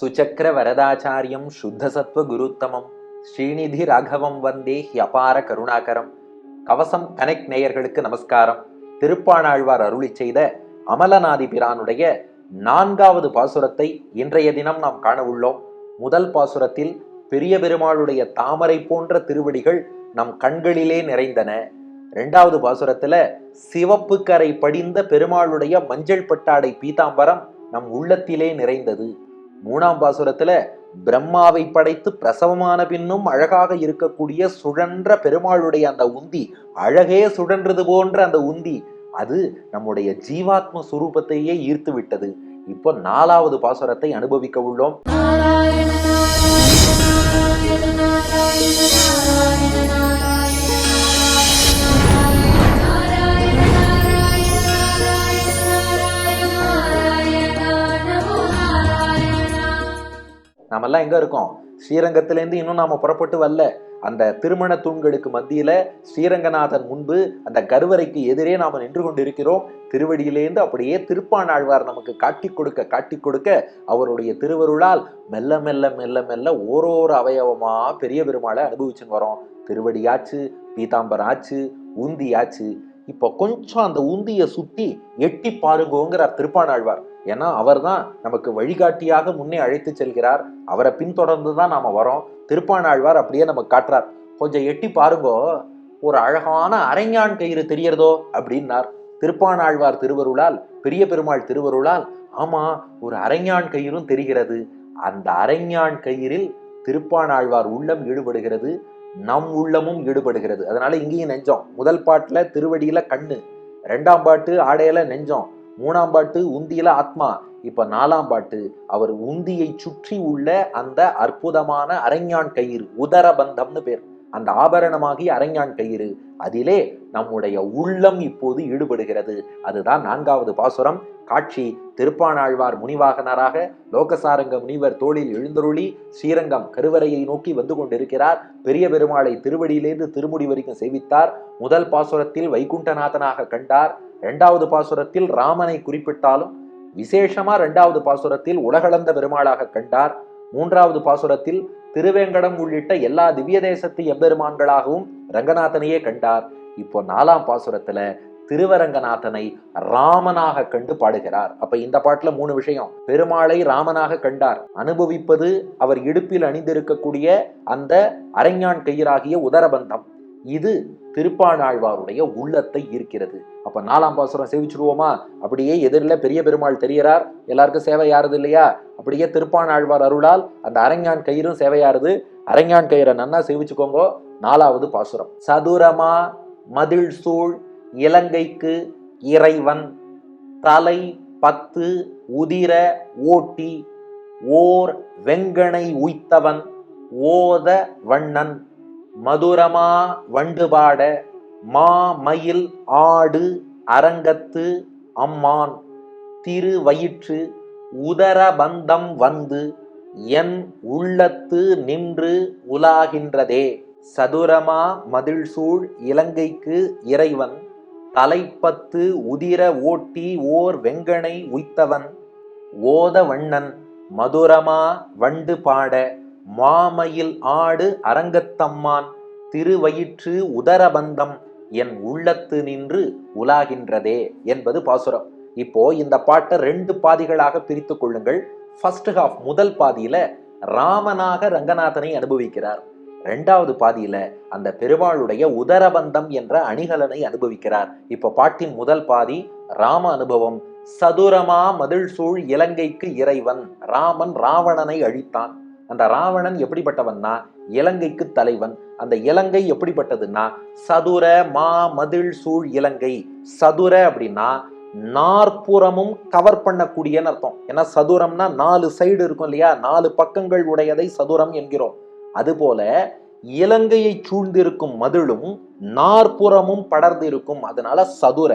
சுச்சக்கர வரதாச்சாரியம் சுத்தசத்வ குருத்தமம் ஸ்ரீநிதி ராகவம் வந்தே ஹியபார கருணாகரம் கவசம் கனெக்ட் நேயர்களுக்கு நமஸ்காரம். திருப்பாணாழ்வார் அருளி செய்த அமலநாதி பிரானுடைய நான்காவது பாசுரத்தை இன்றைய தினம் நாம் காண உள்ளோம் முதல் பாசுரத்தில் பெரிய பெருமாளுடைய தாமரை போன்ற திருவடிகள் நம் கண்களிலே நிறைந்தன. இரண்டாவது பாசுரத்துல சிவப்பு கரை படிந்த பெருமாளுடைய மஞ்சள் பட்டாடை பீதாம்பரம் நம் உள்ளத்திலே நிறைந்தது. மூணாம் பாசுரத்துல பிரம்மாவை படைத்து பிரசவமான பின்னும் அழகாக இருக்கக்கூடிய சுழன்ற பெருமாளுடைய அந்த உந்தி அழகே சுழன்றது போன்ற அந்த உந்தி அது நம்முடைய ஜீவாத்ம சுரூபத்தையே ஈர்த்து விட்டது. இப்போ நாலாவது பாசுரத்தை அனுபவிக்க உள்ளோம். நாமெல்லாம் எங்கே இருக்கோம்? ஸ்ரீரங்கத்திலேருந்து இன்னும் நாம் புறப்பட்டு வரல. அந்த திருமண தூண்களுக்கு மத்தியில ஸ்ரீரங்கநாதன் முன்பு அந்த கருவறைக்கு எதிரே நாம் நின்று கொண்டிருக்கிறோம். திருவடியிலேருந்து அப்படியே திருப்பாணாழ்வார் நமக்கு காட்டி கொடுக்க காட்டி கொடுக்க அவருடைய திருவருளால் மெல்ல மெல்ல மெல்ல மெல்ல ஓரோரு அவயவமா பெரிய பெருமாளை அனுபவிச்சுன்னு வரோம். திருவடியாச்சு பீதாம்பரம் ஆச்சு உந்தி ஆச்சு இப்போ கொஞ்சம் அந்த உந்தியை சுற்றி எட்டி பாருங்கோங்கிறார் திருப்பாணாழ்வார் ஏன்னா அவர்தான் நமக்கு வழிகாட்டியாக முன்னே அழைத்து செல்கிறார். அவரை பின்தொடர்ந்து தான் நாம் வரோம். திருப்பாணாழ்வார் அப்படியே நமக்கு காட்டுறார். கொஞ்சம் எட்டி பாருங்கோ ஒரு அழகான அரைஞான் கயிறு தெரியறதோ அப்படின்னார். திருப்பாணாழ்வார் திருவருளால் பெரிய பெருமாள் திருவருளால் ஆமா ஒரு அரைஞான் கயிறும் தெரிகிறது. அந்த அரைஞான் கயிறில் திருப்பாணாழ்வார் உள்ளம் ஈடுபடுகிறது நம் உள்ளமும் ஈடுபடுகிறது. அதனால இங்கேயும் நெஞ்சம். முதல் பாட்டுல திருவடியில கண்ணு ரெண்டாம் பாட்டு ஆடையில நெஞ்சம். மூணாம் பாட்டு உந்தியில ஆத்மா. இப்ப நாலாம் பாட்டு அவர் உந்தியை சுற்றி உள்ள அந்த அற்புதமான அரஞ்ஞான் கயிறு உதரபந்தம்னு பேர். அந்த ஆபரணமாகிய அரஞ்ஞான் கயிறு அதிலே நம்முடைய உள்ளம் இப்போது ஈடுபடுகிறது. அதுதான் நான்காவது பாசுரம். காட்சி திருப்பானாழ்வார் முனிவாகனராக லோகசாரங்க முனிவர் தோளில் எழுந்தருளி ஸ்ரீரங்கம் கருவறையை நோக்கி வந்து கொண்டிருக்கிறார். பெரிய பெருமாளை திருவடியிலிருந்து திருமுடி வரைக்கும் சேவித்தார். முதல் பாசுரத்தில் வைகுண்டநாதனாக கண்டார். இரண்டாவது பாசுரத்தில் ராமனை குறிப்பிட்டாலும் விசேஷமா இரண்டாவது பாசுரத்தில் உலகளந்த பெருமாளாக கண்டார். மூன்றாவது பாசுரத்தில் திருவேங்கடம் உள்ளிட்ட எல்லா திவ்ய தேசத்து எம்பெருமான்களாகவும் ரங்கநாதனையே கண்டார். இப்போ நாலாம் பாசுரத்துல திருவரங்கநாதனை ராமனாக கண்டு பாடுகிறார். அப்ப இந்த பாட்டுல மூணு விஷயம். பெருமாளை ராமனாக கண்டார். அனுபவிப்பது அவர் இடுப்பில் அணிந்திருக்கக்கூடிய அந்த அரஞ்ஞான் கயிறாகிய உதரபந்தம். இது திருப்பாணாழ்வாருடைய உள்ளத்தை ஈர்க்கிறது. அப்ப நாலாம் பாசுரம் சேவிச்சிருவோமா? அப்படியே எதிரில் பெரிய பெருமாள் தெரிகிறார். எல்லாருக்கும் சேவை யாருது இல்லையா? அப்படியே திருப்பான் ஆழ்வார் அருளால் அந்த அரங்கான் கயிறும் சேவையாருது அரங்கான் கயிறை நன்னா சேவிச்சுக்கோங்கோ. நாலாவது பாசுரம். சதுரமா மதில் சூழ் இலங்கைக்கு இறைவன். தலை பத்து உதிர ஓட்டி ஓர் வெங்கனை உய்த்தவன். ஓத வண்ணன். மதுரமா வண்டுபாட மா மயில் ஆடு அரங்கத்து அம்மான் திருவயிற்று உதரபந்தம் வந்து என் உள்ளத்து நின்று உலாகின்றதே. சதுரமா மதிழ்சூழ் இலங்கைக்கு இறைவன் தலைப்பத்து உதிர ஓட்டி ஓர் வெங்கனை உய்த்தவன். ஓத வண்ணன் மதுரமா வண்டு பாட மாமயில் ஆடு அரங்கத்தம்மான் திருவயிற்று உதரபந்தம் என் உள்ளத்து நின்று உலாகின்றதே என்பது பாசுரம். இப்போ இந்த பாட்டை ரெண்டு பாதிகளாக பிரித்து கொள்ளுங்கள். ஃபர்ஸ்ட் ஹாஃப் முதல் பாதியில ராமனாக ரங்கநாதனை அனுபவிக்கிறார். ரெண்டாவது பாதியில அந்த பெருமாளுடைய உதரபந்தம் என்ற அணிகலனை அனுபவிக்கிறார். இப்ப பாட்டின் முதல் பாதி ராம அனுபவம். சதுரமா மதில் சூழ் இலங்கைக்கு இறைவன். ராமன் ராவணனை அழித்தான். அந்த ராவணன் எப்படிப்பட்டவன்னா? இலங்கைக்கு தலைவன். அந்த இலங்கை எப்படிப்பட்டதுன்னா? சதுர மா மதில் சூழ் இலங்கை. சதுர அப்படின்னா நாற்புறமும் கவர் பண்ணக்கூடியன்னு அர்த்தம். ஏன்னா சதுரம்னா நாலு சைடு இருக்கும் இல்லையா? நாலு பக்கங்கள் உடையதை சதுரம் என்கிறோம். அதுபோல இலங்கையை சூழ்ந்திருக்கும் மதிலும் நாற்புறமும் படர்ந்து இருக்கும் அதனால சதுர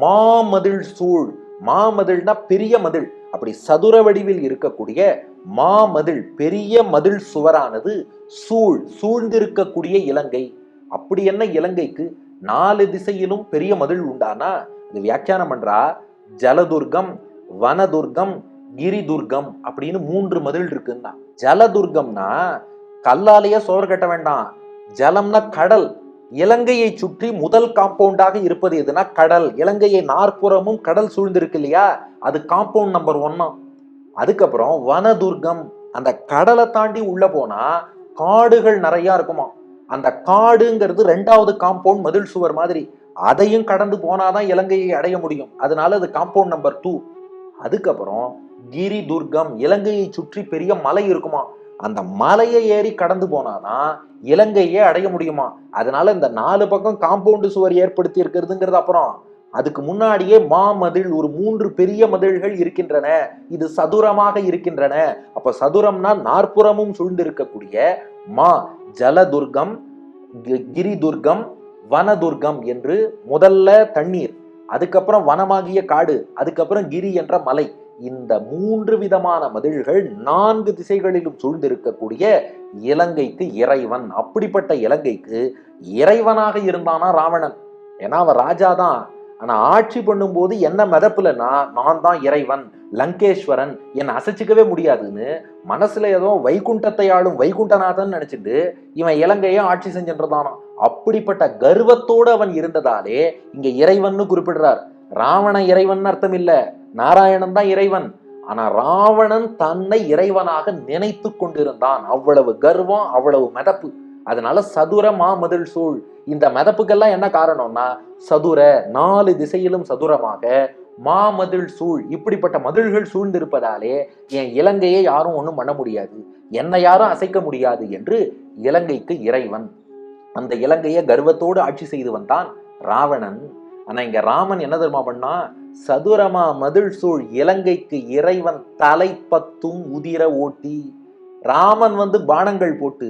மாமதில் சூழ் மாமதில்னா பெரிய மதில் அப்படி சதுர வடிவில் இருக்கக்கூடிய மாமதில் பெரிய மதில் சுவரானது சூழ் சூழ்ந்திருக்கக்கூடிய இலங்கை. அப்படி என்ன இலங்கைக்கு நாலு திசையிலும் பெரிய மதில் உண்டானா? இது வியாக்கியானம் பண்றா. ஜலதுர்கம் வனதுர்கம் கிரி துர்க்கம் அப்படின்னு மூன்று மதில் இருக்குன்னா. ஜலதுர்கம்னா கல்லாலேயே சோறு கட்ட வேண்டாம். ஜலம்னா கடல். இலங்கையை சுற்றி முதல் காம்பவுண்டாக இருப்பது எதுனா கடல். இலங்கையை நாற்புறமும் கடல் சூழ்ந்திருக்கு இல்லையா? அது காம்பவுண்ட் நம்பர் ஒன்னா அதுக்கப்புறம் வனதுர்க்கம் அந்த கடலை தாண்டி உள்ள போனா காடுகள் நிறையா இருக்குமா? அந்த காடுங்கிறது ரெண்டாவது காம்பவுண்ட் மதில் சுவர் மாதிரி. அதையும் கடந்து போனாதான் இலங்கையை அடைய முடியும். அதனால அது காம்பவுண்ட் நம்பர் டூ அதுக்கப்புறம் கிரி துர்க்கம் இலங்கையை சுற்றி பெரிய மலை இருக்குமா? அந்த மலையை ஏறி கடந்து போனாதான் இலங்கையே அடைய முடியுமா? அதனால இந்த நாலு பக்கம் காம்பவுண்டு சுவர் ஏற்படுத்தி இருக்கிறதுங்கிறது அப்புறம். அதுக்கு முன்னாடியே மாமதில் ஒரு மூன்று பெரிய மதில்கள் இருக்கின்றன. இது சதுரமாக இருக்கின்றன. அப்ப சதுரம்னா நாற்புறமும் சூழ்ந்திருக்கக்கூடிய மா ஜலதுர்கம் கி- கிரி துர்க்கம் வனதுர்க்கம் என்று முதல்ல தண்ணீர். அதுக்கப்புறம் வனமாகிய காடு அதுக்கப்புறம் கிரி என்ற மலை. இந்த மூன்று விதமான மதில்கள் நான்கு திசைகளிலும் சூழ்ந்திருக்கக்கூடிய இலங்கைக்கு இறைவன். அப்படிப்பட்ட இலங்கைக்கு இறைவனாக இருந்தானா ராவணன். ஏன்னா அவன் ராஜா தான் ஆனா ஆட்சி பண்ணும்போது என்ன மிதப்புலன்னா நான் தான் இறைவன் லங்கேஸ்வரன் என்னை அசைச்சிக்கவே முடியாதுன்னு மனசுல ஏதோ வைகுண்டத்தை ஆளும் வைகுண்டநாதன் நினைச்சிட்டு இவன் இலங்கையை ஆட்சி செஞ்சுன்றதானா? அப்படிப்பட்ட கர்வத்தோடு அவன் இருந்ததாலே இங்க இறைவன்னு குறிப்பிடுறார். ராவண இறைவன் அர்த்தம் இல்லை. நாராயணன் தான் இறைவன். ஆனா ராவணன் தன்னை இறைவனாக நினைத்து கொண்டிருந்தான். அவ்வளவு கர்வம் அவ்வளவு மிதப்பு. அதனால சதுர மாமதில் சூழ். இந்த மிதப்புக்கெல்லாம் என்ன காரணம்னா சதுர நாலு திசையிலும் சதுரமாக மாமதில் சூழ். இப்படிப்பட்ட மதில்கள் சூழ்ந்திருப்பதாலே என் இலங்கையை யாரும் ஒன்றும் பண்ண முடியாது. என்னை யாரும் அசைக்க முடியாது என்று இலங்கைக்கு இறைவன். அந்த இலங்கையை கர்வத்தோடு ஆட்சி செய்து வந்தான் ராவணன். ஆனால் இங்கே ராமன் என்ன தெரியுமா பண்ணா? சதுரமா மதில் சூழ் இலங்கைக்கு இறைவன் தலை பத்தும் உதிர ஓட்டி ராமன் வந்து பானங்கள் போட்டு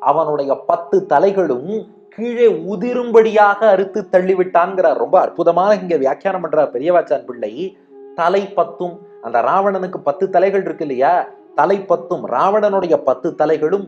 அவனுடைய பத்து தலைகளும் கீழே உதிரும்படியாக அறுத்து தள்ளிவிட்டான்ங்கிறார் ரொம்ப அற்புதமாக இங்க வியாக்கியானம் பண்றார் பெரியவாச்சான் பிள்ளை. தலை பத்தும் அந்த ராவணனுக்கு பத்து தலைகள் இருக்கு இல்லையா? தலை பத்தும் ராவணனுடைய பத்து தலைகளும்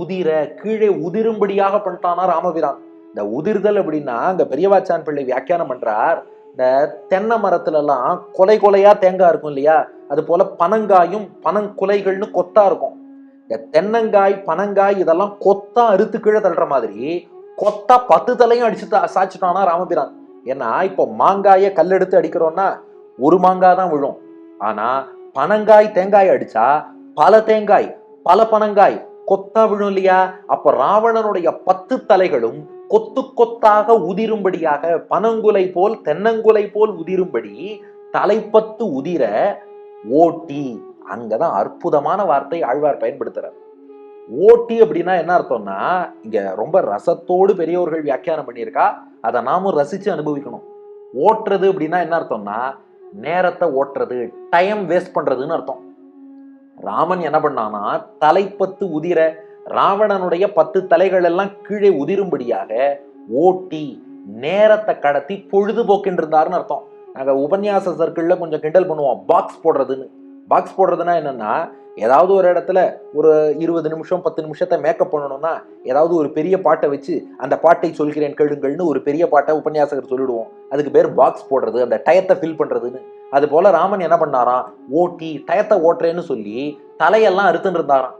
உதிர கீழே உதிரும்படியாக பண்ணிட்டானா ராமபிரான். இந்த உதிர்தல் அப்படின்னா அங்க பெரியவாச்சான் பிள்ளை வியாக்கியானம் பண்றார். இந்த தென்னை மரத்துல எல்லாம் கொலை கொலையா தேங்காய் இருக்கும் இல்லையா? அது போல பனங்காயும் பனங்குலைகள்னு கொத்தா இருக்கும். இந்த தென்னங்காய் பனங்காய் இதெல்லாம் கொத்தா அறுத்து கீழே தள்ளுற மாதிரி கொத்தா பத்து தலையும் அடிச்சு தா- ராமபிரான். ஏன்னா இப்போ மாங்காயை கல்லெடுத்து அடிக்கிறோம்னா ஒரு மாங்காய் தான் விழும். ஆனா பனங்காய் தேங்காய் அடிச்சா பல தேங்காய் பல பனங்காய் கொத்தா விழும் இல்லையா? அப்ப ராவணனுடைய பத்து தலைகளும் கொத்து கொத்தாக உதிரும்படியாக பனங்குலை போல் தென்னங்குலை போல் உதிரும்படி தலைப்பத்து உதிர ஓட்டி. அங்கதான் அற்புதமான வார்த்தை ஆழ்வார் பயன்படுத்துறார். ஓட்டி அப்படின்னா என்ன அர்த்தம்னா இங்க ரொம்ப ரசத்தோடு பெரியவர்கள் வியாக்கியானம் பண்ணியிருக்கா அதை நாமும் ரசிச்சு அனுபவிக்கணும். ஓட்டுறது அப்படின்னா என்ன அர்த்தம்னா நேரத்தை ஓட்டுறது டைம் வேஸ்ட் பண்றதுன்னு அர்த்தம். ராமன் என்ன பண்ணானா தலைப்பத்து உதிர ராவணனுடைய பத்து தலைகள் எல்லாம் கீழே உதிரும்படியாக ஓட்டி நேரத்தை கடத்தி பொழுதுபோக்கின்றிருந்தாருன்னு அர்த்தம். நாங்கள் உபன்யாச சர்க்கிளில் கொஞ்சம் கிண்டல் பண்ணுவோம் பாக்ஸ் போடுறதுன்னு. பாக்ஸ் போடுறதுன்னா என்னென்னா ஏதாவது ஒரு இடத்துல ஒரு இருபது நிமிஷம் பத்து நிமிஷத்தை மேக்கப் பண்ணணும்னா ஏதாவது ஒரு பெரிய பாட்டை வச்சு அந்த பாட்டை சொல்கிறேன் கேளுங்கள்னு ஒரு பெரிய பாட்டை உபன்யாசகர் சொல்லிடுவோம். அதுக்கு பேர் பாக்ஸ் போடுறது அந்த டயத்தை ஃபில் பண்ணுறதுன்னு அது போல் ராமன் என்ன பண்ணாராம்? ஓட்டி டயத்தை ஓட்டுறேன்னு சொல்லி தலையெல்லாம் அறுத்துன்னு இருந்தாராம்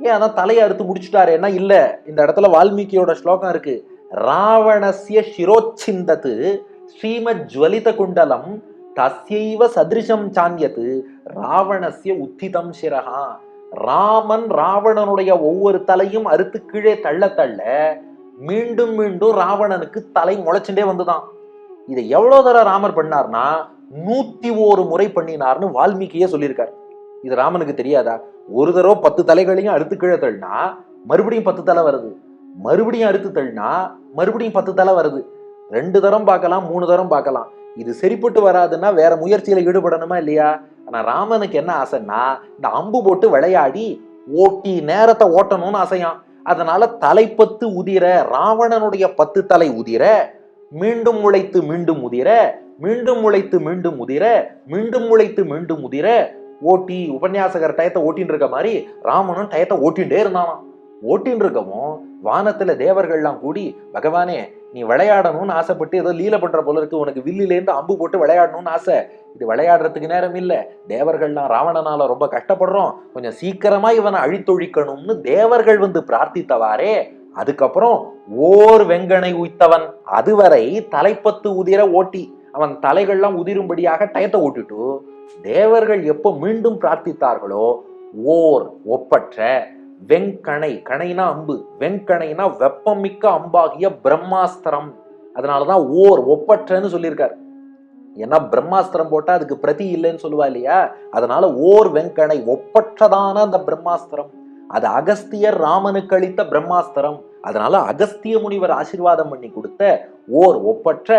ஏன் அதான் தலையை அறுத்து முடிச்சுட்டாரு? என்ன இல்ல இந்த இடத்துல வால்மீகியோட ஸ்லோகம் இருக்கு. ராவணஸ்ய சிரோச்சிந்தத்து ஸ்ரீமத் ஜுவலித குண்டலம் தஸ்யைவ சதிருஷம் சாந்தியது ராவணஸ்ய உத்திதம் சிரகா ராமன் ராவணனுடைய ஒவ்வொரு தலையும் அறுத்து கீழே தள்ள தள்ள மீண்டும் மீண்டும் ராவணனுக்கு தலை முளைச்சுட்டே வந்துதான். இதை எவ்வளவு தர ராமர் பண்ணார்னா நூத்தி ஒரு முறை பண்ணினார்னு வால்மீகியே சொல்லியிருக்கார். இது ராமனுக்கு தெரியாதா? ஒரு தடவை பத்து தலைகளையும் அறுத்து கீழே தள்ளினா மறுபடியும் பத்து தலை வருது. மறுபடியும் அறுத்து தள்ளினா மறுபடியும் பத்து தலை வருது. ரெண்டு தரம் பார்க்கலாம் மூணு தரம் பார்க்கலாம். இது சரிப்பட்டு வராதுன்னா வேற முயற்சியில ஈடுபடணுமா இல்லையா? ஆனா ராமனுக்கு என்ன ஆசைன்னா இந்த அம்பு போட்டு விளையாடி ஓட்டி நேரத்தை ஓட்டணும்னு ஆசையான் அதனால தலைப்பத்து உதிர ராவணனுடைய பத்து தலை உதிர மீண்டும் முளைத்து மீண்டும் உதிர மீண்டும் முளைத்து மீண்டும் உதிர மீண்டும் முளைத்து மீண்டும் உதிர ஓட்டி உபன்யாசகர் டயத்தை ஓட்டின்னு இருக்க மாதிரி ராமனும் டயத்தை ஓட்டிகிட்டே இருந்தானாம். ஓட்டின்னு இருக்கவும் வானத்துல தேவர்கள்லாம் கூடி பகவானே நீ விளையாடணும்னு ஆசைப்பட்டு ஏதோ லீல பண்ற போல இருக்கு. உனக்கு வில்லிலேருந்து அம்பு போட்டு விளையாடணும்னு ஆசை. இது விளையாடுறதுக்கு நேரம் இல்லை. தேவர்கள்லாம் ராவணனால ரொம்ப கஷ்டப்படுறோம். கொஞ்சம் சீக்கிரமா இவனை அழித்தொழிக்கணும்னு தேவர்கள் வந்து பிரார்த்தித்தவாறே அதுக்கப்புறம் ஓர் வெங்கனை உய்த்தவன். அதுவரை தலைப்பத்து உதிர ஓட்டி அவன் தலைகள்லாம் உதிரும்படியாக டயத்தை ஓட்டிட்டு தேவர்கள் எப்போ மீண்டும் பிரார்த்தித்தார்களோ ஓர் ஒப்பற்ற வெங்கணை கணைனா அம்பு வெங்கணைனா வெப்பமிக்க அம்பாகிய பிரம்மாஸ்திரம். அதனாலதான் ஓர் ஒப்பற்றன்னு சொல்லியிருக்கார். ஏன்னா பிரம்மாஸ்திரம் போட்டா அதுக்கு பிரதி இல்லைன்னு சொல்லுவா இல்லையா? அதனால ஓர் வெங்கணை ஒப்பற்றதான அந்த பிரம்மாஸ்திரம். அது அகஸ்தியர் ராமனுக்கு அளித்த பிரம்மாஸ்திரம். அதனால அகஸ்திய முனிவர் ஆசீர்வாதம் பண்ணி கொடுத்த ஓர் ஒப்பற்ற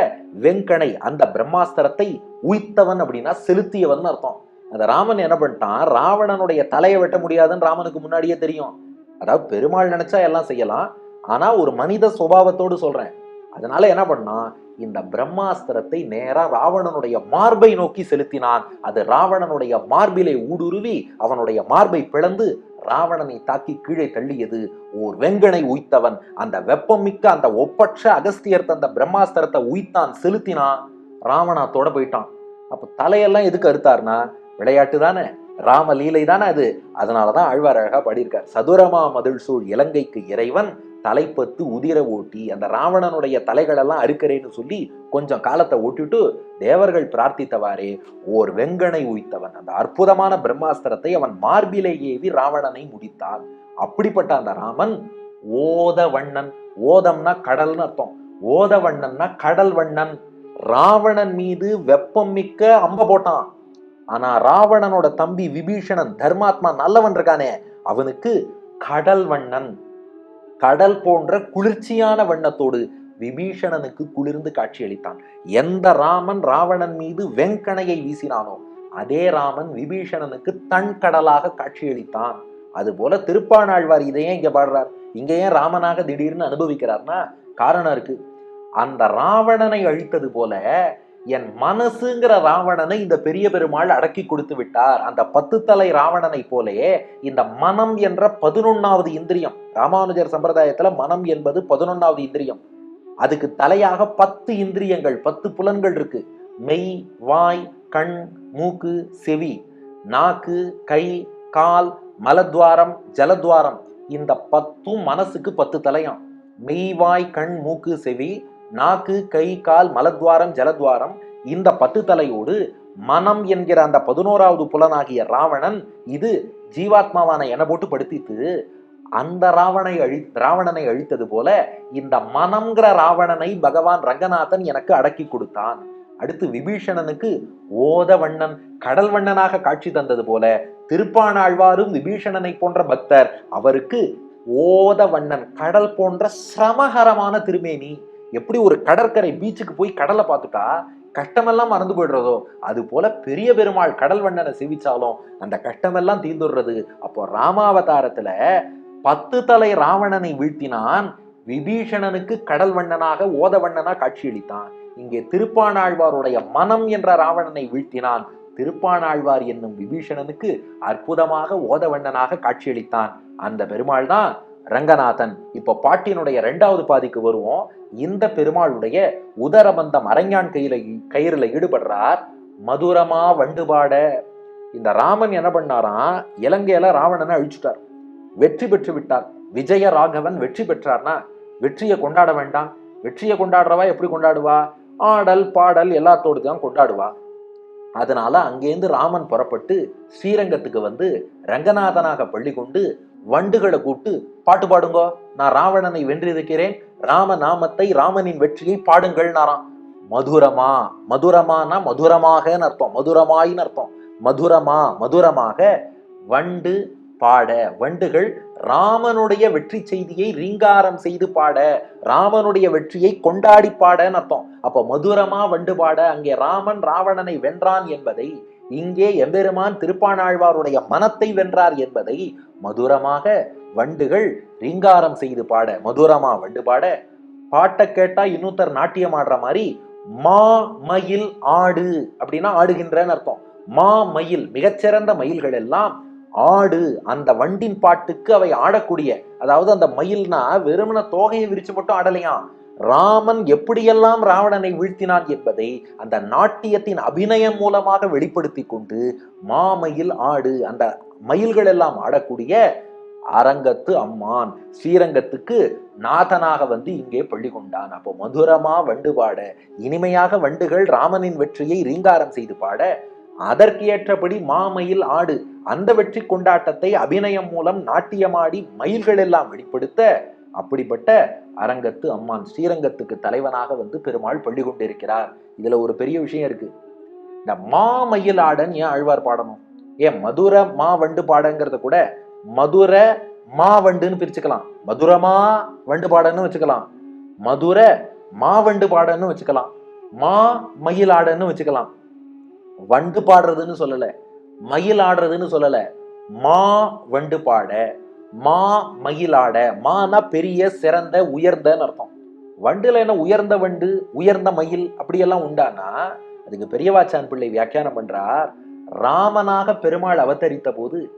வெங்கணை அந்த பிரம்மாஸ்திரத்தை உய்த்தவன் அப்படின்னா செலுத்தியவன் அர்த்தம். அந்த ராமன் என்ன பண்ணிட்டான்? ராவணனுடைய தலையை வெட்ட முடியாதுன்னு ராமனுக்கு முன்னாடியே தெரியும். அதாவது பெருமாள் நினைச்சா எல்லாம் செய்யலாம். ஆனா ஒரு மனித சுபாவத்தோடு சொல்றேன். அதனால என்ன பண்ணான்? இந்த பிரம்மாஸ்திரத்தை நேரா ராவணனுடைய மார்பை நோக்கி செலுத்தினான். அது ராவணனுடைய மார்பிலே ஊடுருவி அவனுடைய மார்பை பிளந்து ராவணனை தாக்கி கீழே தள்ளியது ஓர் வெங்கனை உய்த்தவன். அந்த வெப்பம் மிக்க அந்த ஒப்பற்ற அகஸ்தியர் தந்த பிரம்மாஸ்திரத்தை உய்த்தான் செலுத்தினான் ராவணாத்தோட போயிட்டான். அப்ப தலையெல்லாம் எதுக்கு அறுத்தார்னா விளையாட்டு தானே ராமலீலை தானே அது. அதனாலதான் ஆழ்வார் அழகா பாடியிருக்கார். சதுரமா மதில் சூழ் இலங்கைக்கு இறைவன் தலைப்பத்து உதிர ஓட்டி அந்த ராவணனுடைய தலைகளெல்லாம் அறுக்கிறேன்னு சொல்லி கொஞ்சம் காலத்தை ஓட்டிட்டு தேவர்கள் பிரார்த்தித்தவாறே ஓர் வெங்கனை உய்த்தவன். அந்த அற்புதமான பிரம்மாஸ்திரத்தை அவன் மார்பிலே ஏவி ராவணனை முடித்தான். அப்படிப்பட்ட அந்த ராமன் ஓத வண்ணன். ஓதம்னா கடல்னு அர்த்தம். ஓத வண்ணன்னா கடல் வண்ணன். ராவணன் மீது வெப்பம் மிக்க அம்ப போட்டான். ஆனா ராவணனோட தம்பி விபீஷணன் தர்மாத்மா நல்லவன் இருக்கானே அவனுக்கு கடல் வண்ணன். கடல் போன்ற குளிர்ச்சியான வண்ணத்தோடு விபீஷணனுக்கு குளிர்ந்து காட்சியளித்தான். எந்த ராமன் ராவணன் மீது வெங்கணையை வீசினானோ அதே ராமன் விபீஷணனுக்கு தன் கடலாக காட்சியளித்தான். அதுபோல திருப்பாணாழ்வார் இதை ஏன் இங்க பாடுறார். இங்க ஏன் ராமனாக திடீர்னு அனுபவிக்கிறார்னா காரணம் இருக்கு. அந்த ராவணனை அழித்தது போல என் மனசுங்கிற ராவணனை இந்த பெரிய பெருமாள் அடக்கி கொடுத்து விட்டார். அந்த பத்து தலை ராவணனை போலே இந்த மனம் என்ற பதினொன்னாவது இந்திரியம் ராமானுஜர் சம்பிரதாயத்துல மனம் என்பது பதினொன்னாவது இந்திரியம். அதுக்கு தலையாக பத்து இந்திரியங்கள் பத்து புலன்கள் இருக்கு. மெய் வாய் கண் மூக்கு செவி நாக்கு கை கால் மலத்வாரம் ஜலத்வாரம். இந்த பத்தும் மனசுக்கு பத்து தலையாம். மெய் வாய் கண் மூக்கு செவி நாக்கு கை கால் மலத்வாரம் ஜலத்வாரம் இந்த பத்து தலையோடு மனம் என்கிற அந்த பதினோராவது புலனாகிய ராவணன் இது ஜீவாத்மாவான என போட்டு படுத்தித்து அந்த ராவணை அழி ராவணனை அழித்தது போல இந்த மனம்ங்கிற ராவணனை பகவான் ரங்கநாதன் எனக்கு அடக்கி கொடுத்தான். அடுத்து விபீஷணனுக்கு ஓத வண்ணன் கடல் வண்ணனாக காட்சி தந்தது போல திருப்பாணாழ்வாரும் விபீஷணனை போன்ற பக்தர் அவருக்கு ஓத வண்ணன் கடல் போன்ற சிரமகரமான திருமேனி. எப்படி ஒரு கடற்கரை பீச்சுக்கு போய் கடலை பார்த்துட்டா கஷ்டமெல்லாம் மறந்து போயிடுறதோ அது போல பெரிய பெருமாள் கடல் வண்ணனை சேவிச்சாலும் அந்த கஷ்டமெல்லாம் தீர்ந்துடுறது அப்போ ராமாவதாரத்துல பத்து தலை ராவணனை வீழ்த்தினான். விபீஷணனுக்கு கடல் வண்ணனாக ஓத வண்ணனா காட்சியளித்தான். இங்கே திருப்பானாழ்வாருடைய மனம் என்ற ராவணனை வீழ்த்தினான். திருப்பானாழ்வார் என்னும் விபீஷணனுக்கு அற்புதமாக ஓதவண்ணனாக காட்சியளித்தான். அந்த பெருமாள் தான் ரங்கநாதன். இப்போ பாட்டினுடைய ரெண்டாவது பாதிக்கு வருவோம். இந்த பெருமாளுடைய உதரபந்தம் அரஞ்ஞான் கையில கயிறுல ஈடுபடுறார். மதுரமா வண்டுபாட. இந்த ராமன் என்ன பண்ணாராம்? இலங்கையில ராவணனை அழிச்சுட்டார். வெற்றி பெற்று விட்டார். விஜய ராகவன் வெற்றி பெற்றார்னா வெற்றியை கொண்டாட வேண்டாம். வெற்றியை கொண்டாடுறவா எப்படி கொண்டாடுவா? ஆடல் பாடல் எல்லாத்தோடு தான் கொண்டாடுவா. அதனால அங்கேருந்து ராமன் புறப்பட்டு ஸ்ரீரங்கத்துக்கு வந்து ரங்கநாதனாக பள்ளி கொண்டு வண்டுகளை கூப்பிட்டு பாட்டு பாடுங்கோ. நான் ராவணனை வென்றிருக்கிறேன். ராம நாமத்தை ராமனின் வெற்றியை பாடுங்கள் நாராம் மதுரமா மதுரமானா மதுரமாகன்னு அர்த்தம். மதுரமாயின்னு அர்த்தம். மதுரமா மதுரமாக வண்டு பாட. வண்டுகள் ராமனுடைய வெற்றி செய்தியை ரீங்காரம் செய்து பாட. ராமனுடைய வெற்றியை கொண்டாடி பாடன்னு அர்த்தம். அப்போ மதுரமா வண்டு பாட. அங்கே ராமன் ராவணனை வென்றான் என்பதை இங்கே எம்பெருமான் திருப்பாணாழ்வாருடைய மனத்தை வென்றார் என்பதை மதுரமாக வண்டுகள் ரீங்காரம் செய்து பாட மதுரமா வண்டு பாட பாட்டை கேட்டா இன்னொருத்தர் நாட்டியம் ஆடுற மாதிரி மா மயில் ஆடு அப்படின்னா ஆடுகின்றன்னு அர்த்தம். மா மயில் மிகச்சிறந்த மயில்கள் எல்லாம் ஆடு. அந்த வண்டின் பாட்டுக்கு அவை ஆடக்கூடிய அதாவது அந்த மயில்னா வெறுமன தோகையை விரிச்சு மட்டும் ஆடலையாம். ராமன் எப்படியெல்லாம் ராவணனை வீழ்த்தினான் என்பதை அந்த நாட்டியத்தின் அபிநயம் மூலமாக வெளிப்படுத்தி கொண்டு மாமயில் ஆடு அந்த மயில்கள் எல்லாம் ஆடக்கூடிய அரங்கத்து அம்மான். ஸ்ரீரங்கத்துக்கு நாதனாக வந்து இங்கே பள்ளி கொண்டான். அப்போ மதுரமா வண்டு பாட இனிமையாக வண்டுகள் ராமனின் வெற்றியை ரீங்காரம் செய்து பாட அதற்கு ஏற்றபடி மாமயில் ஆடு அந்த வெற்றி கொண்டாட்டத்தை அபிநயம் மூலம் நாட்டியமாடி மயில்கள் எல்லாம் வெளிப்படுத்த அப்படிப்பட்ட அரங்கத்து அம்மான் ஸ்ரீரங்கத்துக்கு தலைவனாக வந்து பெருமாள் பள்ளி கொண்டிருக்கிறார். இதுல ஒரு பெரிய விஷயம் இருக்கு. இந்த மா ஆடன் ஏன் ஆழ்வார் பாடணும்? ஏன் மதுர மா வண்டு பாடங்கிறத கூட மதுர மா வண்டுன்னு பிரிச்சுக்கலாம். மதுரமா வண்டு பாடன்னு வச்சுக்கலாம். மதுர மா வண்டு பாடன்னு வச்சுக்கலாம். மா மயிலாடன்னு வச்சுக்கலாம். வண்டு பாடுறதுன்னு சொல்லல. மயில் ஆடுறதுன்னு சொல்லல. மா வண்டு பாட. மா மயிலாட மானா பெரிய சிறந்த உயர்ந்தன்னு அர்த்தம். வண்டுல என்ன உயர்ந்த வண்டு உயர்ந்த மயில் அப்படியெல்லாம் உண்டானா? அதுக்கு பெரியவாச்சான் பிள்ளை வியாக்கியானம் பண்றார் ராமனாக பெருமாள் அவதரித்த போது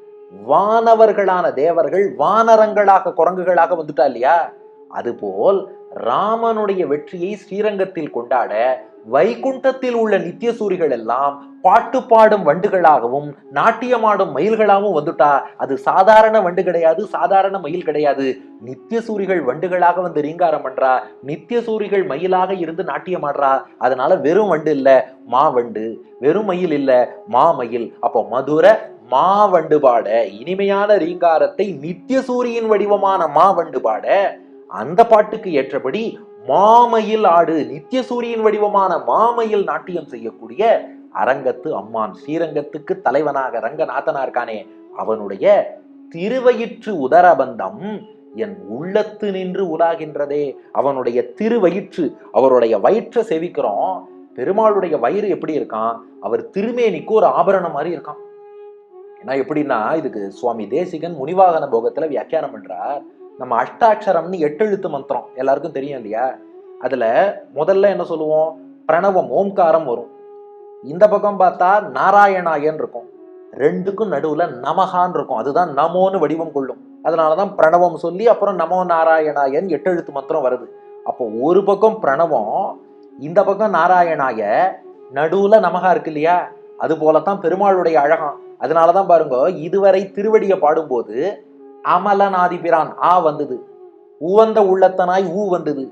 வானவர்களான தேவர்கள் வானரங்களாக குரங்குகளாக வந்துட்டா இல்லையா? அதுபோல் ராமனுடைய வெற்றியை ஸ்ரீரங்கத்தில் கொண்டாட வைகுண்டத்தில் உள்ள நித்தியசூரிகள் எல்லாம் பாட்டு பாடும் வண்டுகளாகவும் நாட்டியமாடும் மயில்களாகவும் வந்துட்டா அது சாதாரண வண்டு கிடையாது சாதாரண மயில் கிடையாது. நித்தியசூரிகள் வண்டுகளாக வந்து ரீங்காரம் பண்றா நித்தியசூரிகள் மயிலாக இருந்து நாட்டியமாடுறா அதனால வெறும் வண்டு இல்ல மாவண்டு வெறும் மயில் இல்ல மாமயில் அப்போ மதுர மாவண்டு பாட இனிமையான ரீங்காரத்தை நித்திய சூரியின் வடிவமான மா வண்டு பாட அந்த பாட்டுக்கு ஏற்றபடி மாமயில் ஆடு நித்தியசூரியின் வடிவமான மாமயில் நாட்டியம் செய்யக்கூடிய அரங்கத்து அம்மான். ஸ்ரீரங்கத்துக்கு தலைவனாக ரங்கநாதனா இருக்கானே அவனுடைய திருவயிற்று உதரபந்தம் என் உள்ளத்து நின்று உலாகின்றதே. அவனுடைய திருவயிற்று அவருடைய வயிற்றை செவிக்கிறோம். பெருமாளுடைய வயிறு எப்படி இருக்கான்? அவர் திருமேனிக்கு ஒரு ஆபரணம் மாதிரி இருக்கான். ஏன்னா எப்படின்னா இதுக்கு சுவாமி தேசிகன் முனிவாகன போகத்துல வியாக்கியானம் பண்றார். நம்ம அஷ்டாட்சரம்னு எட்டெழுத்து மந்திரம் எல்லாருக்கும் தெரியும் இல்லையா? அதில் முதல்ல என்ன சொல்லுவோம்? பிரணவம் ஓம்காரம் வரும். இந்த பக்கம் பார்த்தா நாராயணாயன் இருக்கும். ரெண்டுக்கும் நடுவில் நமகான் இருக்கும். அதுதான் நமோன்னு வடிவம் கொள்ளும். அதனாலதான் பிரணவம் சொல்லி அப்புறம் நமோ நாராயணாயன் எட்டெழுத்து மந்திரம் வருது. அப்போ ஒரு பக்கம் பிரணவம் இந்த பக்கம் நாராயணாய நடுவில் நமகா இருக்கு இல்லையா? அது போலத்தான் பெருமாளுடைய அழகான் அதனால தான் பாருங்க இதுவரை திருவடியை பாடும்போது அமலனாதிபிரான் ஆ வந்தது. உவந்த உள்ளத்தனாய் ஊ வந்தது.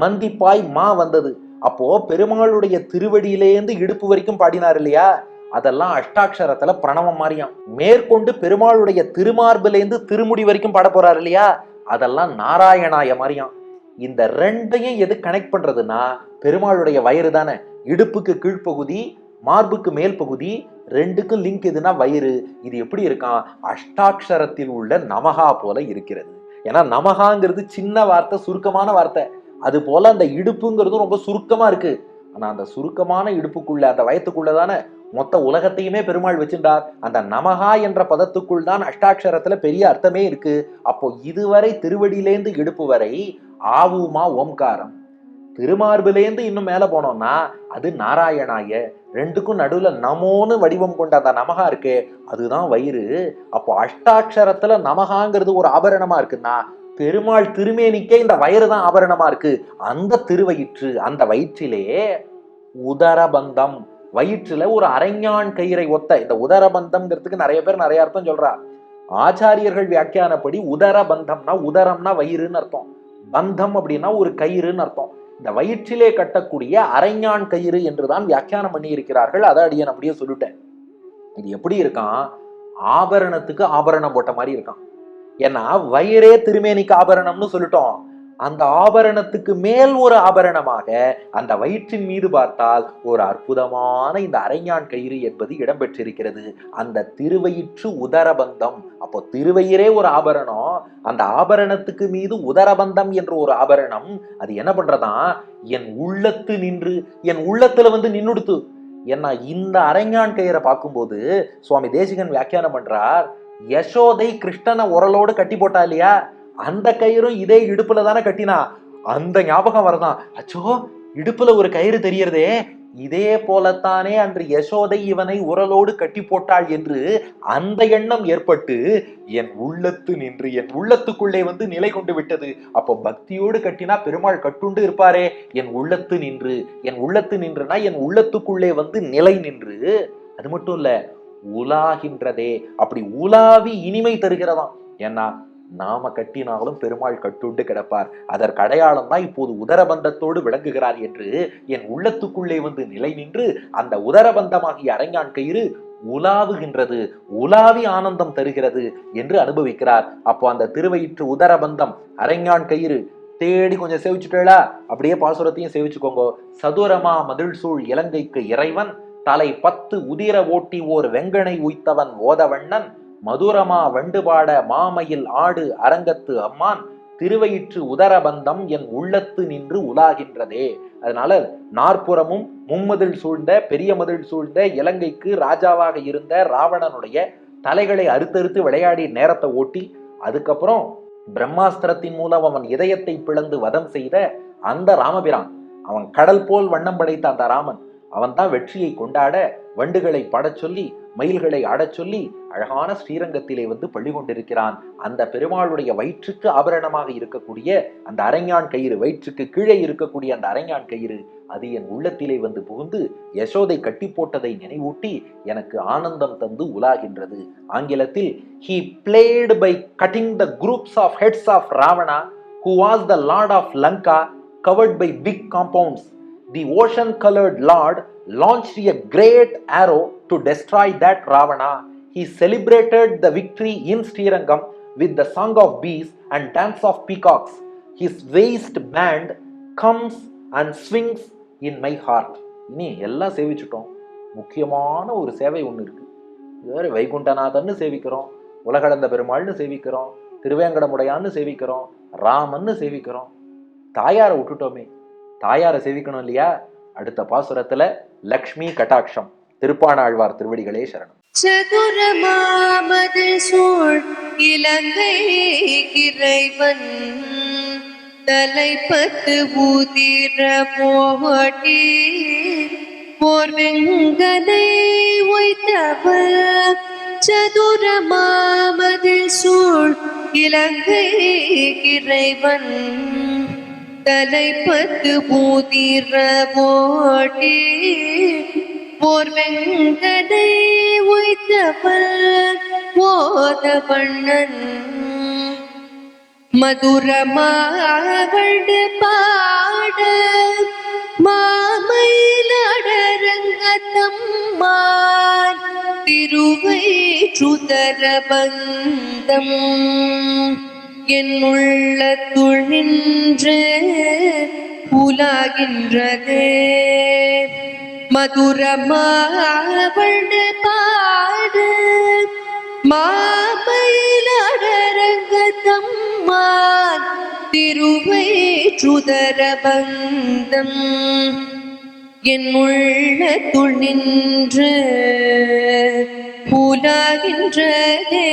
மந்திப்பாய் மா வந்தது. அப்போ பெருமாளுடைய திருவடியிலேருந்து இடுப்பு வரைக்கும் பாடினார் இல்லையா? அதெல்லாம் அஷ்டாட்சரத்துல பிரணவம் மாறியாம் மேற்கொண்டு பெருமாளுடைய திருமார்பிலேருந்து திருமுடி வரைக்கும் பாட போறாரு இல்லையா? அதெல்லாம் நாராயணாய மாறியாம் இந்த ரெண்டையும் எது கனெக்ட் பண்றதுன்னா பெருமாளுடைய வயிறு தானே. இடுப்புக்கு கீழ்ப்பகுதி மார்புக்கு மேல் பகுதி ரெண்டுக்கும் லிங்க் எதுனா வயிறு. இது எப்படி இருக்கான் அஷ்டாட்சரத்தில் உள்ள நமகா போல இருக்கிறது. ஏன்னா நமகாங்கிறது சின்ன வார்த்தை சுருக்கமான வார்த்தை. அது போல அந்த இடுப்புங்கிறது ரொம்ப சுருக்கமா இருக்கு. ஆனா அந்த சுருக்கமான இடுப்புக்குள்ள அந்த வயத்துக்குள்ள தானே மொத்த உலகத்தையுமே பெருமாள் வச்சிருந்தார். அந்த நமகா என்ற பதத்துக்குள் தான் அஷ்டாட்சரத்துல பெரிய அர்த்தமே இருக்கு. அப்போ இதுவரை திருவடியிலேந்து இடுப்பு வரை ஆவுமா ஓம்காரம். திருமார்பிலேந்து இன்னும் மேலே போனோம்னா அது நாராயணாய. ரெண்டுக்கும் நடுவில் நமோன்னு வடிவம் கொண்ட அந்த நமகா இருக்கே அதுதான் வயிறு. அப்போ அஷ்டாட்சரத்தில் நமகாங்கிறது ஒரு ஆபரணமாக இருக்குன்னா பெருமாள் திருமேனிக்கே இந்த வயிறு தான் ஆபரணமாக இருக்கு. அந்த திருவயிற்று அந்த வயிற்றிலே உதரபந்தம். வயிற்றில் ஒரு அரைஞான் கயிறை ஒத்த இந்த உதரபந்தம்ங்கிறதுக்கு நிறைய பேர் நிறைய அர்த்தம் சொல்றா. ஆச்சாரியர்கள் வியாக்கியானப்படி உதரபந்தம்னா உதரம்னா வயிறுன்னு அர்த்தம். பந்தம் அப்படின்னா ஒரு கயிறுன்னு அர்த்தம். இந்த வயிற்றிலே கட்டக்கூடிய அரைஞான் கயிறு என்றுதான் வியாக்கியானம் பண்ணி இருக்கிறார்கள் அதை அடியன் அப்படியே சொல்லிட்டேன். இது எப்படி இருக்கான்? ஆபரணத்துக்கு ஆபரணம் போட்ட மாதிரி இருக்கான். ஏன்னா வயிறே திருமேனிக்கு ஆபரணம்னு சொல்லிட்டோம். அந்த ஆபரணத்துக்கு மேல் ஒரு ஆபரணமாக அந்த வயிற்றின் மீது பார்த்தால் ஒரு அற்புதமான இந்த அரைஞான் கயிறு என்பது இடம்பெற்றிருக்கிறது. அந்த திருவயிற்று உதரபந்தம். அப்போ திருவயிறே ஒரு ஆபரணம். அந்த ஆபரணத்துக்கு மீது உதரபந்தம் என்ற ஒரு ஆபரணம். அது என்ன பண்றதான் என் உள்ளத்து நின்று என் உள்ளத்துல வந்து நின்னுடுத்து. ஏன்னா இந்த அரைஞான் கயிறை பார்க்கும்போது சுவாமி தேசிகன் வியாக்கியானம் பண்றார் யசோதை கிருஷ்ணனை உரலோடு கட்டி போட்டா இல்லையா? அந்த கயிறும் இதே இடுப்புல தானே கட்டினா? அந்த ஞாபகம் வரதான் அச்சோ இடுப்புல ஒரு கயிறு தெரியறதே. இதே போலத்தானே அன்று யசோதை இவனை உரலோடு கட்டி போட்டாள் என்று அந்த எண்ணம் ஏற்பட்டு என் உள்ளத்து நின்று என் உள்ளத்துக்குள்ளே வந்து நிலை கொண்டு விட்டது. அப்போ பக்தியோடு கட்டினா பெருமாள் கட்டுண்டு இருப்பாரே. என் உள்ளத்து நின்று என் உள்ளத்து நின்றுனா என் உள்ளத்துக்குள்ளே வந்து நிலை நின்று. அது மட்டும் இல்ல உலாகின்றதே அப்படி உலாவி இனிமை தருகிறதாம். ஏன்னா நாம கட்டினாலும் பெருமாள் கட்டுண்டு கிடப்பார். அதற்கு அடையாளம் தான் இப்போது உதரபந்தத்தோடு விளங்குகிறார் என்று என் உள்ளத்துக்குள்ளே வந்து நிலை நின்று அந்த உதரபந்தமாகிய அரங்கான் கயிறு உலாவுகின்றது. உலாவி ஆனந்தம் தருகிறது என்று அனுபவிக்கிறார். அப்போ அந்த திருவயிற்று உதரபந்தம் அரங்கான் கயிறு தேடி கொஞ்சம் சேவிச்சுட்டா அப்படியே பாசுரத்தையும் சேவிச்சுக்கோங்க. சதுரமா மதில் சூழ் இலங்கைக்கு இறைவன் தலை பத்து உதிர ஓட்டி ஓர் வெங்கனை உய்த்தவன் ஓதவண்ணன் மதுரமா வண்டுபாட மாமையில் ஆடு அரங்கத்து அம்மான் திருவயிற்று உதரபந்தம் என் உள்ளத்து நின்று உலாகின்றதே. அதனால நாற்புறமும் மும்மதில் சூழ்ந்த பெரிய மதில் சூழ்ந்த இலங்கைக்கு ராஜாவாக இருந்த ராவணனுடைய தலைகளை அறுத்தறுத்து விளையாடி நேரத்தை ஓட்டி அதுக்கப்புறம் பிரம்மாஸ்திரத்தின் மூலம் அவன் இதயத்தை பிளந்து வதம் செய்த அந்த ராமபிரான் அவன் கடல் போல் வண்ணம் படைத்த அந்த ராமன் அவன் தான் வெற்றியை கொண்டாட வண்டுகளை படச் சொல்லி மயில்களை ஆடச் சொல்லி அழகான ஸ்ரீரங்கத்திலே வந்து பள்ளி கொண்டிருக்கிறான். அந்த பெருமாளுடைய வயிற்றுக்கு ஆபரணமாக இருக்கக்கூடிய அந்த அரஞ்ஞான் கயிறு வயிற்றுக்கு கீழே இருக்கக்கூடிய அந்த அரஞ்ஞான் கயிறு அது என் உள்ளத்திலே வந்து புகுந்து யசோதை கட்டி போட்டதை நினைவூட்டி எனக்கு ஆனந்தம் தந்து உலாகின்றது. ஆங்கிலத்தில் he blade by cutting the groups of heads of Ravana who was the lord of Lanka covered by big compounds the ocean colored lord launched a great arrow to destroy that ravana he celebrated the victory in srirangam with the song of bees and dance of peacocks his waist band comes and swings in my heart இனி எல்லாம் சேவிச்சுட்டோம் முக்கியமான ஒரு சேவை ஒன்று இருக்கு வேறு வைகுண்டநாதன்னு சேவிக்கிறோம் உலகளந்த பெருமாள்னு சேவிக்கிறோம் திருவேங்கடமுடையான்னு சேவிக்கிறோம் ராமன்னு சேவிக்கிறோம் தாயாரை விட்டுட்டோமே தாயாரை சேவிக்கணும் இல்லையா? அடுத்த பாசுரத்துல லக்ஷ்மி கட்டாட்சம். திருப்பாணாழ்வார் திருவடிகளே சரணம். சதுரமாமது சூழ் இலங்கை இறைவன். தலைப்பத்து ஊதிர போட்டி போர் வெங்கனை ஒய்த்தவர் சதுரமாமது சூழ் இலங்கை இறைவன். தலைப்பத்து ஊதிர போட்டி போர் வெங்கடை உய்த்தவள் ஓதவண்ணன் மதுரமாவடு பாட மாமயிலடரங்கத்தம்மான் திருவை சுதரபந்தம் என் உள்ளத்துள் நின்று உலாகின்றதே. மதுரமாவடு பாடு மாமயிலடரங்கத்தம்மான் திருவை சுதரபந்தம் என் உள்ளத்துள் நின்று புலாகின்றதே